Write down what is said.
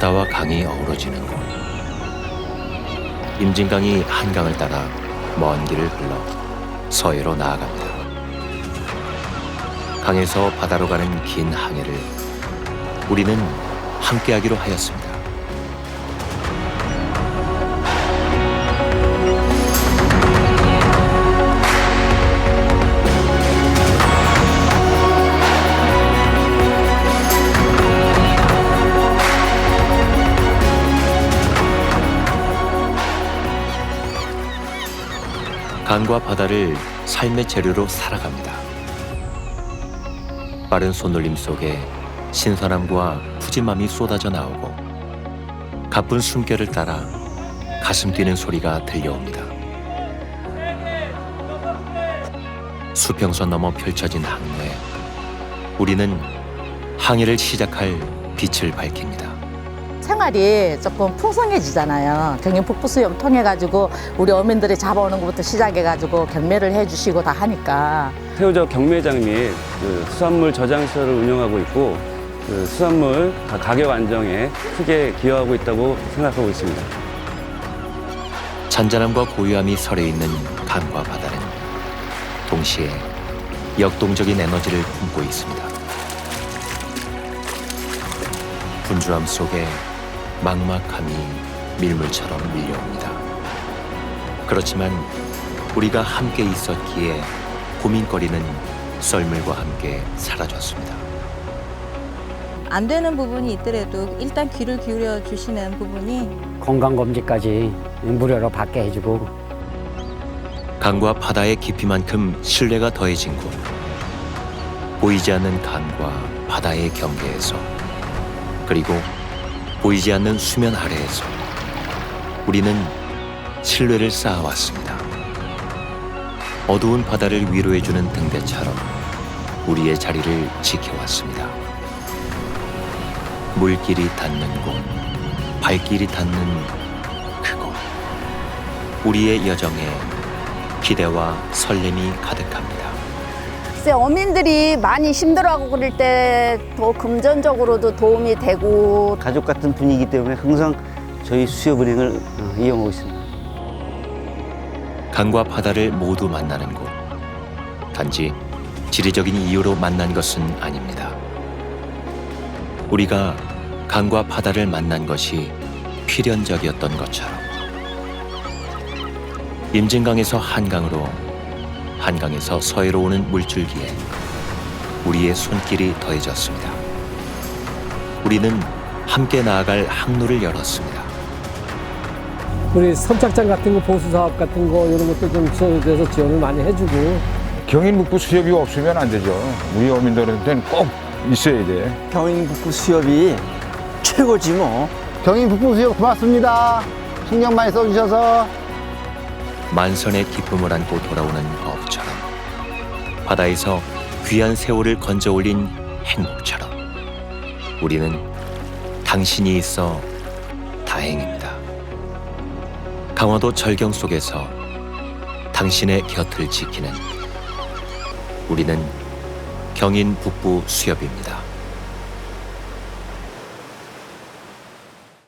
바다와 강이 어우러지는 곳. 임진강이 한강을 따라 먼 길을 흘러 서해로 나아갑니다. 강에서 바다로 가는 긴 항해를 우리는 함께하기로 하였습니다. 강과 바다를 삶의 재료로 살아갑니다. 빠른 손놀림 속에 신선함과 푸짐함이 쏟아져 나오고 가쁜 숨결을 따라 가슴 뛰는 소리가 들려옵니다. 수평선 넘어 펼쳐진 항로에 우리는 항해를 시작할 빛을 밝힙니다. 생활이 조금 풍성해지잖아요. 경영 북부 수협 통해 가지고 우리 어민들이 잡아오는 것부터 시작해 가지고 경매를 해주시고 다 하니까 새우젓 경매장 및 그 수산물 저장 시설을 운영하고 있고 그 수산물 가- 가격 안정에 크게 기여하고 있다고 생각하고 있습니다. 잔잔함과 고요함이 서려 있는 강과 바다는 동시에 역동적인 에너지를 품고 있습니다. 분주함 속에 막막함이 밀물처럼 밀려옵니다. 그렇지만 우리가 함께 있었기에 고민거리는 썰물과 함께 사라졌습니다. 안 되는 부분이 있더라도 일단 귀를 기울여 주시는 부분이 건강검진까지 무료로 받게 해주고 강과 바다의 깊이만큼 신뢰가 더해진 곳. 보이지 않는 강과 바다의 경계에서 그리고 보이지 않는 수면 아래에서 우리는 신뢰를 쌓아왔습니다. 어두운 바다를 위로해주는 등대처럼 우리의 자리를 지켜왔습니다. 물길이 닿는 곳, 발길이 닿는 그곳. 우리의 여정에 기대와 설렘이 가득합니다. 글쎄 어민들이 많이 힘들어하고 그럴 때 더 금전적으로도 도움이 되고 가족 같은 분위기 때문에 항상 저희 수협은행을 어, 이용하고 있습니다. 강과 바다를 모두 만나는 곳. 단지 지리적인 이유로 만난 것은 아닙니다. 우리가 강과 바다를 만난 것이 필연적이었던 것처럼 임진강에서 한강으로 한강에서 서해로 오는 물줄기에 우리의 손길이 더해졌습니다. 우리는 함께 나아갈 항로를 열었습니다. 우리 선착장 같은 거 보수 사업 같은 거 이런 것도 좀 지원돼서 지원을 많이 해주고 경인북부 수협이 없으면 안 되죠. 우리 어민들한테는 꼭 있어야 돼. 경인북부 수협이 최고지 뭐. 경인 북부 수협 고맙습니다. 신경 많이 써주셔서. 만선의 기쁨을 안고 돌아오는 법처럼 바다에서 귀한 새우를 건져 올린 행복처럼 우리는 당신이 있어 다행입니다. 강화도 절경 속에서 당신의 곁을 지키는 우리는 경인 북부 수협입니다.